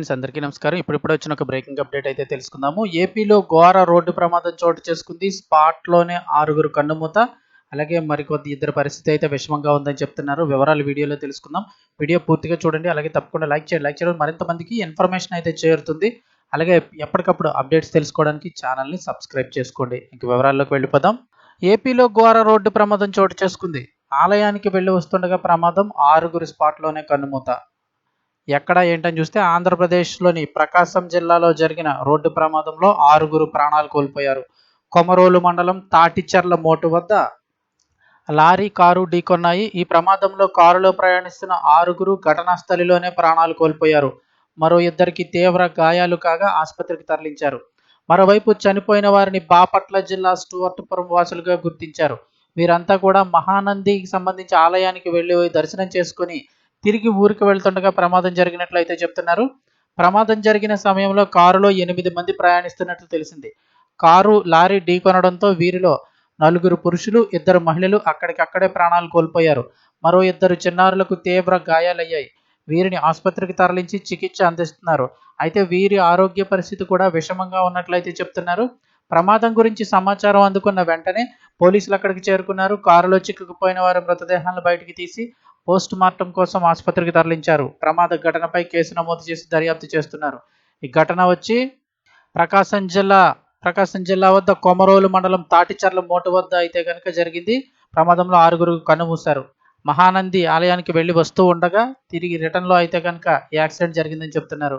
Friends అందరికీ నమస్కారం. ఇప్పుడిప్పుడు వచ్చిన ఒక బ్రేకింగ్ అప్డేట్ అయితే తెలుసుకుందాము. ఏపీలో ఘోర రోడ్డు ప్రమాదం చోటు చేసుకుంది. స్పాట్లోనే ఆరుగురు కన్నుమూత అలాగే మరికొద్ది ఇద్దరు పరిస్థితి అయితే విషమంగా ఉందని చెప్తున్నారు. వివరాలు వీడియోలో తెలుసుకుందాం. వీడియో పూర్తిగా చూడండి. అలాగే తప్పకుండా లైక్ చేయండి. లైక్ చేయడం మరింత మందికి ఇన్ఫర్మేషన్ అయితే చేరుతుంది. అలాగే ఎప్పటికప్పుడు అప్డేట్స్ తెలుసుకోవడానికి ఛానల్ని సబ్స్క్రైబ్ చేసుకోండి. ఇంక వివరాల్లోకి వెళ్ళిపోదాం. ఏపీలో ఘోర రోడ్డు ప్రమాదం చోటు చేసుకుంది. ఆలయానికి వెళ్ళి వస్తుండగా ప్రమాదం. ఆరుగురు స్పాట్లోనే కన్నుమూత. ఎక్కడ ఏంటని చూస్తే ఆంధ్రప్రదేశ్లోని ప్రకాశం జిల్లాలో జరిగిన రోడ్డు ప్రమాదంలో ఆరుగురు ప్రాణాలు కోల్పోయారు. కొమరోలు మండలం తాటిచర్ల మోటు వద్ద లారీ కారు ఢీకొన్నాయి. ఈ ప్రమాదంలో కారులో ప్రయాణిస్తున్న ఆరుగురు ఘటనా స్థలిలోనే ప్రాణాలు కోల్పోయారు. మరో ఇద్దరికి తీవ్ర గాయాలు కాగా ఆసుపత్రికి తరలించారు. మరోవైపు చనిపోయిన వారిని బాపట్ల జిల్లా స్టువర్ట్పురం వాసులుగా గుర్తించారు. వీరంతా కూడా మహానందికి సంబంధించి ఆలయానికి వెళ్ళి దర్శనం చేసుకుని తిరిగి ఊరికి వెళ్తుండగా ప్రమాదం జరిగినట్లయితే చెప్తున్నారు. ప్రమాదం జరిగిన సమయంలో కారులో ఎనిమిది మంది ప్రయాణిస్తున్నట్లు తెలిసింది. కారు లారీ ఢీకొనడంతో వీరిలో నలుగురు పురుషులు ఇద్దరు మహిళలు అక్కడికక్కడే ప్రాణాలు కోల్పోయారు. మరో ఇద్దరు చిన్నారులకు తీవ్ర గాయాలయ్యాయి. వీరిని ఆసుపత్రికి తరలించి చికిత్స అందిస్తున్నారు. అయితే వీరి ఆరోగ్య పరిస్థితి కూడా విషమంగా ఉన్నట్లయితే చెప్తున్నారు. ప్రమాదం గురించి సమాచారం అందుకున్న వెంటనే పోలీసులు అక్కడికి చేరుకున్నారు. కారులో చిక్కుకుపోయిన వారి మృతదేహాలను బయటికి తీసి పోస్ట్ మార్టం కోసం ఆసుపత్రికి తరలించారు. ప్రమాద ఘటనపై కేసు నమోదు చేసి దర్యాప్తు చేస్తున్నారు. ఈ ఘటన వచ్చి ప్రకాశం జిల్లా ప్రకాశం జిల్లా వద్ద కొమరోలు మండలం తాటిచర్ల మోటు వద్ద అయితే కనుక జరిగింది. ప్రమాదంలో ఆరుగురు కన్నుమూశారు మహానంది ఆలయానికి వెళ్ళి వస్తూ ఉండగా తిరిగి రిటర్న్లో అయితే కనుక ఈ యాక్సిడెంట్ జరిగిందని చెప్తున్నారు.